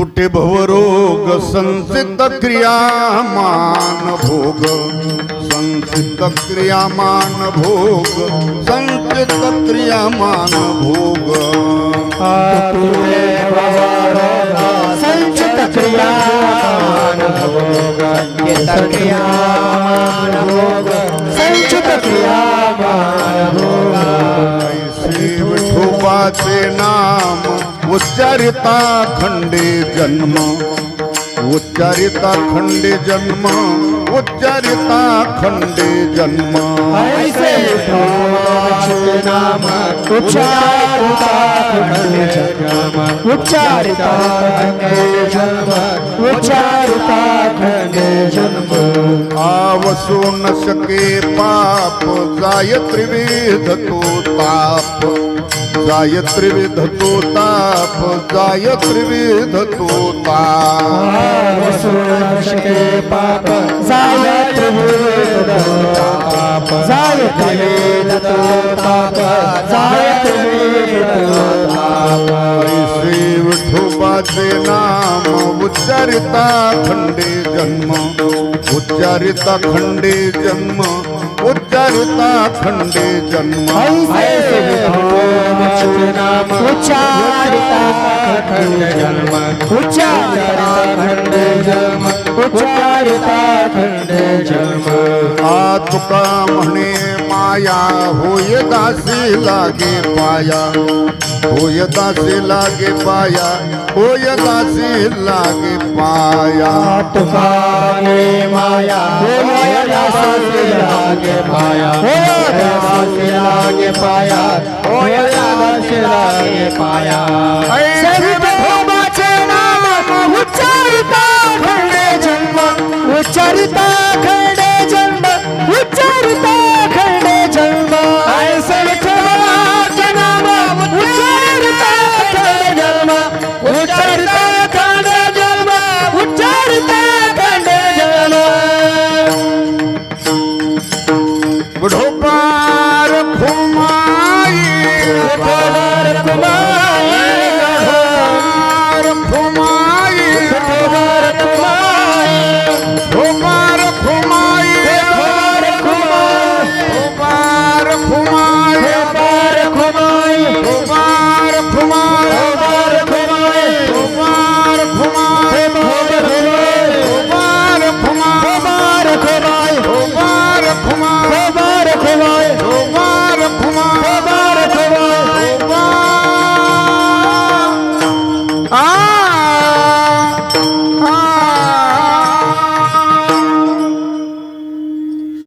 तुटे भवरोग संसित क्रियामान भोग। संसित क्रियामान भोग संसित क्रियामान भोग। संचित क्रियामान भोग क्रियामान भोग संचित क्रियामान भोग। श्री विठोबाचे नाम उच्चारिता खंडे जन्म उच्चरिता खंडे जन्म उच्चरिता खंडे जन्म। ऐसे विठोबाचे नाम उच्चारिता खंडे जन्म उच्चारिता खंडे जन्म उच्चारिता खंडे जन्म। आवसो न शके पाप जाय त्रिविध तो ताप। जाय त्रिविध तो ताप जाय त्रिविध तो ताप शके पाप जाय त्रिवेद ताप जाय त्रिवेद ताप जाय त्रिवेद ताप श्री विठोबाचे नाम उच्चारिता खंडे जन्म उच्चारिता खंडे जन्म। नाम उच्चारिता खंड जन्म आ तुका म्हणे माया होय दासी लागे पाया होय दासी लागे पाया होय दासी लागे पाया तुकाने माया होय दासी लागे पाया। होय दासी लागे पाया। होय दासी लागे पाया।